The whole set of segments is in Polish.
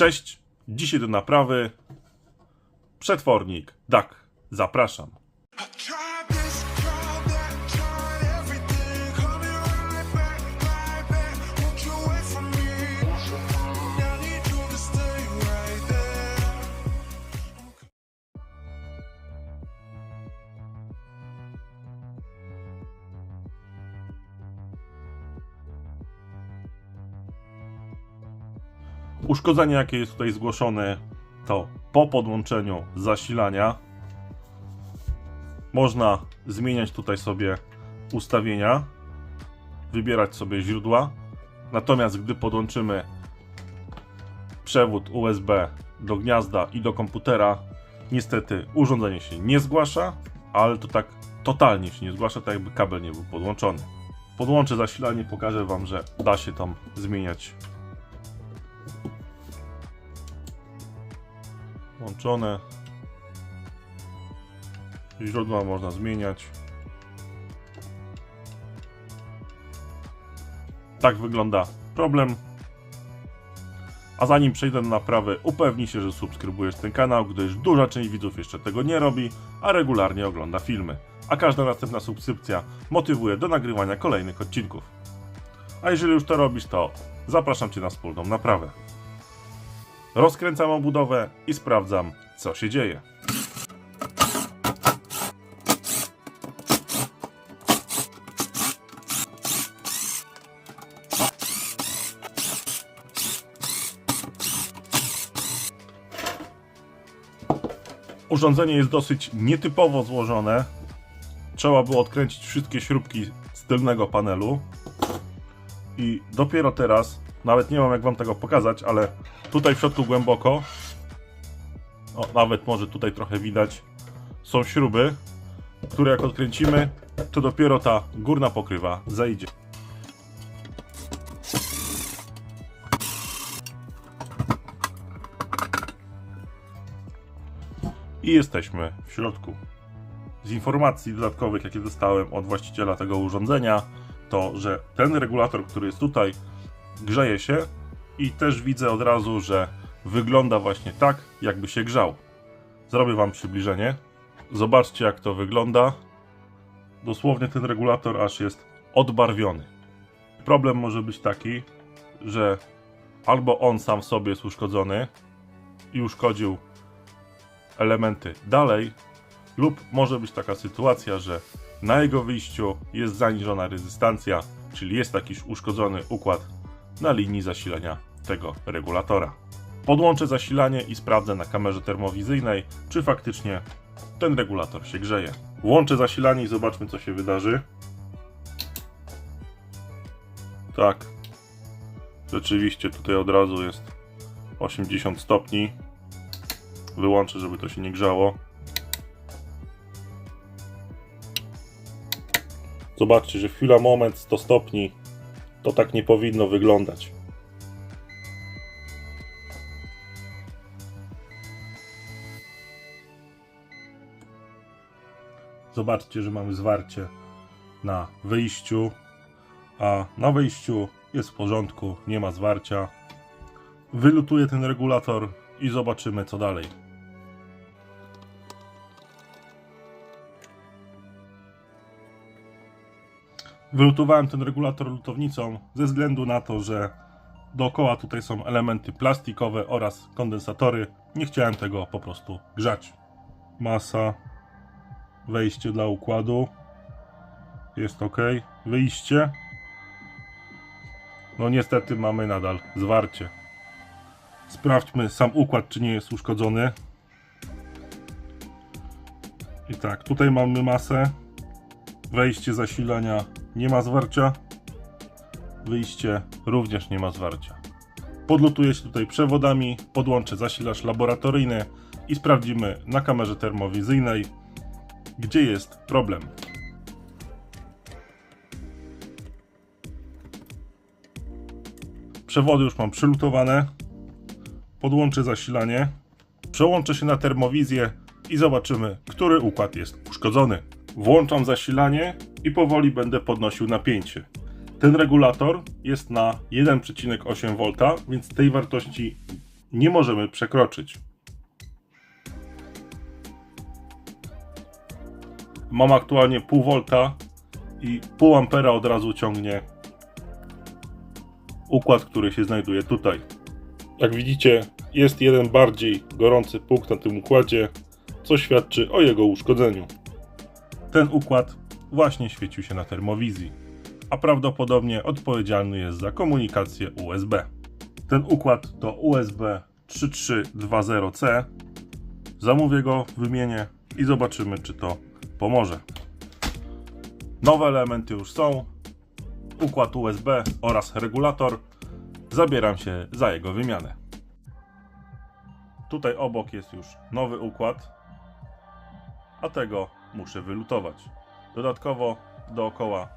Cześć, dzisiaj do naprawy przetwornik DAC. Zapraszam. Uszkodzenie, jakie jest tutaj zgłoszone, to po podłączeniu zasilania można zmieniać tutaj sobie ustawienia, wybierać sobie źródła. Natomiast gdy podłączymy przewód USB do gniazda i do komputera, niestety urządzenie się nie zgłasza, ale to tak totalnie się nie zgłasza, tak jakby kabel nie był podłączony. Podłączę zasilanie, pokażę Wam, że da się tam zmieniać Łączone. Źródła można zmieniać. Tak wygląda problem. A zanim przejdę na naprawę, upewnij się, że subskrybujesz ten kanał, gdyż duża część widzów jeszcze tego nie robi, a regularnie ogląda filmy. A każda następna subskrypcja motywuje do nagrywania kolejnych odcinków. A jeżeli już to robisz, to zapraszam Cię na wspólną naprawę. Rozkręcam obudowę i sprawdzam, co się dzieje. Urządzenie jest dosyć nietypowo złożone. Trzeba było odkręcić wszystkie śrubki z tylnego panelu. I dopiero teraz, nawet nie mam jak wam tego pokazać, ale tutaj w środku głęboko, o, nawet może tutaj trochę widać, są śruby, które jak odkręcimy, to dopiero ta górna pokrywa zejdzie. I jesteśmy w środku. Z informacji dodatkowych, jakie dostałem od właściciela tego urządzenia, to że ten regulator, który jest tutaj, grzeje się i też widzę od razu, że wygląda właśnie tak, jakby się grzał. Zrobię Wam przybliżenie. Zobaczcie, jak to wygląda. Dosłownie ten regulator aż jest odbarwiony. Problem może być taki, że albo on sam w sobie jest uszkodzony i uszkodził elementy dalej, lub może być taka sytuacja, że na jego wyjściu jest zaniżona rezystancja, czyli jest jakiś uszkodzony układ na linii zasilania tego regulatora. Podłączę zasilanie i sprawdzę na kamerze termowizyjnej, czy faktycznie ten regulator się grzeje. Włączę zasilanie i zobaczmy, co się wydarzy. Tak. Rzeczywiście tutaj od razu jest 80 stopni. Wyłączę, żeby to się nie grzało. Zobaczcie, że chwila, moment, 100 stopni. To tak nie powinno wyglądać. Zobaczcie, że mamy zwarcie na wyjściu, a na wyjściu jest w porządku, nie ma zwarcia. Wylutuję ten regulator i zobaczymy co dalej. Wylutowałem ten regulator lutownicą ze względu na to, że dookoła tutaj są elementy plastikowe oraz kondensatory. Nie chciałem tego po prostu grzać. Masa, wejście dla układu. Jest ok. Wyjście. No niestety mamy nadal zwarcie. Sprawdźmy sam układ, czy nie jest uszkodzony. I tak, tutaj mamy masę. Wejście zasilania nie ma zwarcia. Wyjście również nie ma zwarcia. Podlutuję się tutaj przewodami, podłączę zasilacz laboratoryjny i sprawdzimy na kamerze termowizyjnej, gdzie jest problem. Przewody już mam przylutowane. Podłączę zasilanie. Przełączę się na termowizję i zobaczymy, który układ jest uszkodzony. Włączam zasilanie i powoli będę podnosił napięcie. Ten regulator jest na 1,8 V, więc tej wartości nie możemy przekroczyć. Mam aktualnie pół volta i pół ampera od razu ciągnie układ, który się znajduje tutaj. Jak widzicie, jest jeden bardziej gorący punkt na tym układzie, co świadczy o jego uszkodzeniu. Ten układ właśnie świecił się na termowizji, a prawdopodobnie odpowiedzialny jest za komunikację USB. Ten układ to USB 3320C. Zamówię go, wymienię i zobaczymy, czy to pomoże. Nowe elementy już są. Układ USB oraz regulator. Zabieram się za jego wymianę. Tutaj obok jest już nowy układ, a tego muszę wylutować. Dodatkowo dookoła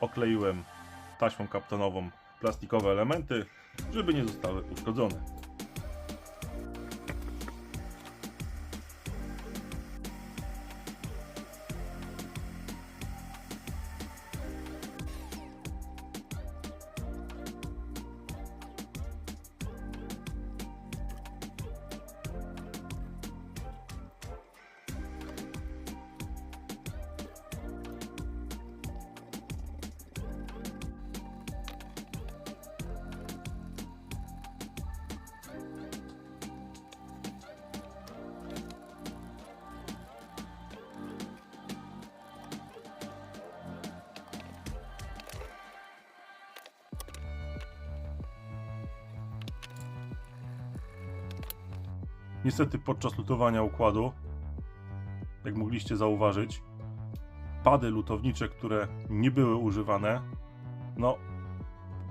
okleiłem taśmą kaptonową plastikowe elementy, żeby nie zostały uszkodzone. Niestety podczas lutowania układu, jak mogliście zauważyć, pady lutownicze, które nie były używane, no,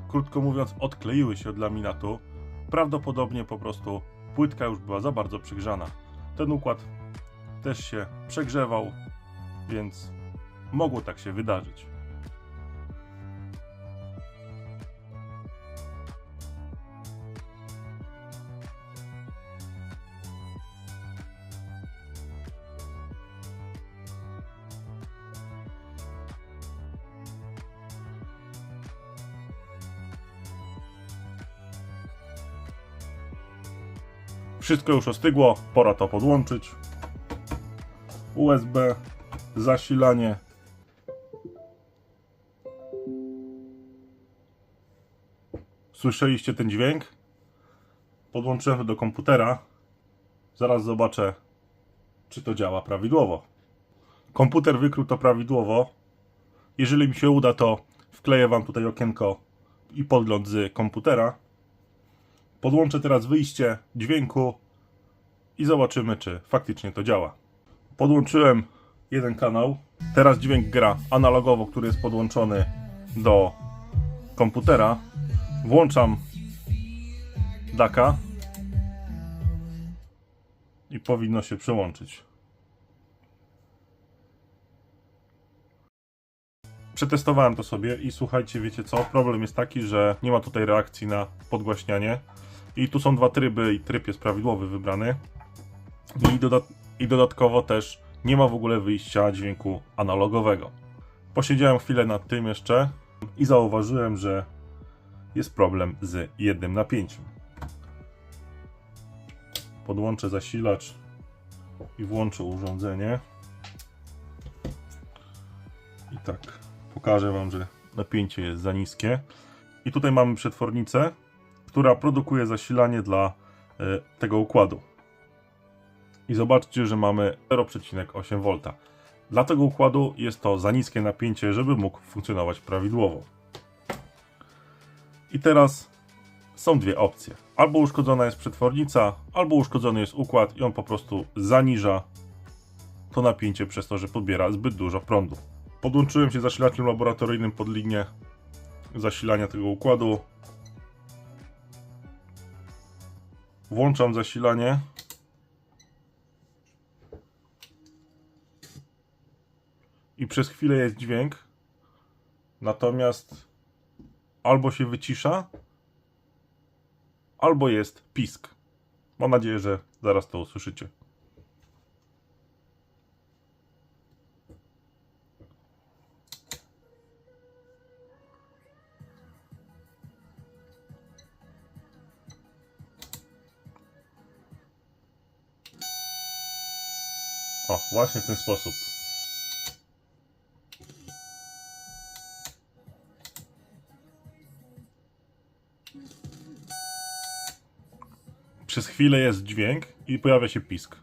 krótko mówiąc, odkleiły się od laminatu. Prawdopodobnie po prostu płytka już była za bardzo przygrzana. Ten układ też się przegrzewał, więc mogło tak się wydarzyć. Wszystko już ostygło, pora to podłączyć. USB, zasilanie. Słyszeliście ten dźwięk? Podłączyłem to do komputera. Zaraz zobaczę, czy to działa prawidłowo. Komputer wykrył to prawidłowo. Jeżeli mi się uda, to wkleję Wam tutaj okienko i podgląd z komputera. Podłączę teraz wyjście dźwięku i zobaczymy, czy faktycznie to działa. Podłączyłem jeden kanał. Teraz dźwięk gra analogowo, który jest podłączony do komputera. Włączam DACA i powinno się przełączyć. Przetestowałem to sobie i słuchajcie, wiecie co? Problem jest taki, że nie ma tutaj reakcji na podgłaśnianie. I tu są dwa tryby i tryb jest prawidłowy wybrany. I, dodat I dodatkowo też nie ma w ogóle wyjścia dźwięku analogowego. Posiedziałem chwilę nad tym jeszcze i zauważyłem, że jest problem z jednym napięciem. Podłączę zasilacz i włączę urządzenie. I tak, pokażę Wam, że napięcie jest za niskie. I tutaj mamy przetwornicę, która produkuje zasilanie dla e, tego układu. I zobaczcie, że mamy 0,8 V. Dla tego układu jest to za niskie napięcie, żeby mógł funkcjonować prawidłowo. I teraz są dwie opcje. Albo uszkodzona jest przetwornica, albo uszkodzony jest układ i on po prostu zaniża to napięcie przez to, że podbiera zbyt dużo prądu. Podłączyłem się zasilaczem laboratoryjnym pod linię zasilania tego układu. Włączam zasilanie. I przez chwilę jest dźwięk. Natomiast albo się wycisza, albo jest pisk. Mam nadzieję, że zaraz to usłyszycie. Właśnie w ten sposób. Przez chwilę jest dźwięk i pojawia się pisk.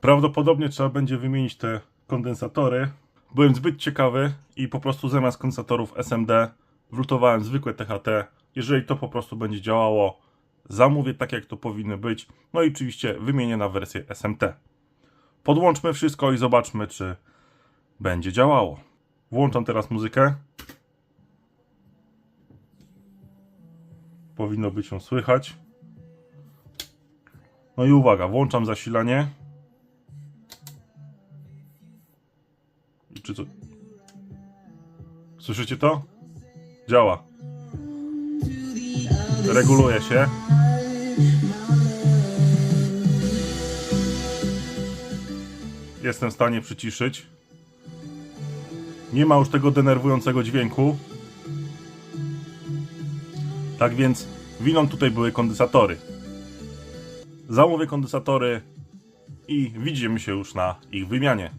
Prawdopodobnie trzeba będzie wymienić te kondensatory. Byłem zbyt ciekawy i po prostu zamiast kondensatorów SMD wlutowałem zwykłe THT. Jeżeli to po prostu będzie działało, zamówię tak jak to powinno być. No i oczywiście wymienię na wersję SMT. Podłączmy wszystko i zobaczmy, czy będzie działało. Włączam teraz muzykę. Powinno być ją słychać. No i uwaga, włączam zasilanie. Czy co? Słyszycie to? Działa. Reguluje się. Jestem w stanie przyciszyć. Nie ma już tego denerwującego dźwięku. Tak więc winą tutaj były kondensatory. Zamówię kondensatory i widzimy się już na ich wymianie.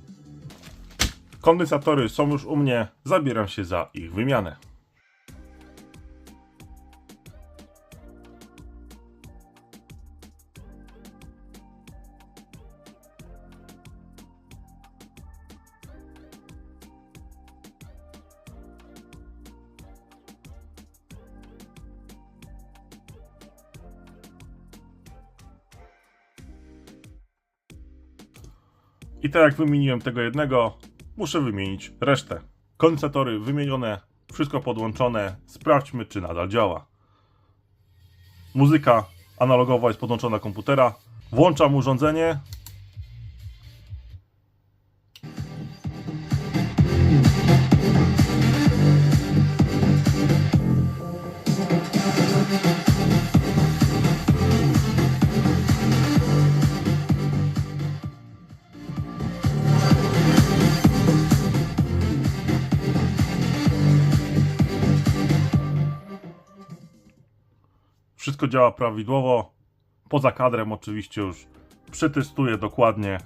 Kondensatory są już u mnie, zabieram się za ich wymianę. I tak jak wymieniłem tego jednego, muszę wymienić resztę. Kondensatory wymienione, wszystko podłączone. Sprawdźmy, czy nadal działa. Muzyka analogowa jest podłączona do komputera. Włączam urządzenie. Wszystko działa prawidłowo. Poza kadrem oczywiście już przetestuję dokładnie.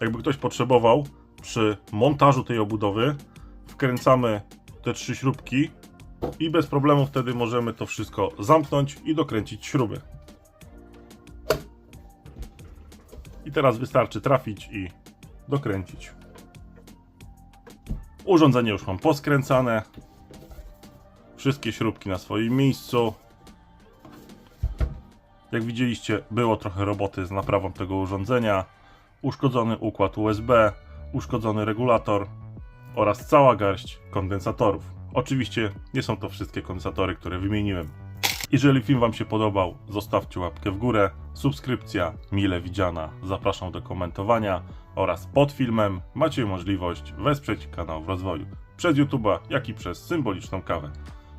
Jakby ktoś potrzebował przy montażu tej obudowy, wkręcamy te trzy śrubki i bez problemu wtedy możemy to wszystko zamknąć i dokręcić śruby. I teraz wystarczy trafić i dokręcić. Urządzenie już mam poskręcane. Wszystkie śrubki na swoim miejscu. Jak widzieliście, było trochę roboty z naprawą tego urządzenia. Uszkodzony układ USB, uszkodzony regulator oraz cała garść kondensatorów. Oczywiście nie są to wszystkie kondensatory, które wymieniłem. Jeżeli film Wam się podobał, zostawcie łapkę w górę, subskrypcja mile widziana, zapraszam do komentowania oraz pod filmem macie możliwość wesprzeć kanał w rozwoju przez YouTube'a, jak i przez symboliczną kawę.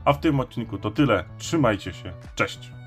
A w tym odcinku to tyle, trzymajcie się, cześć!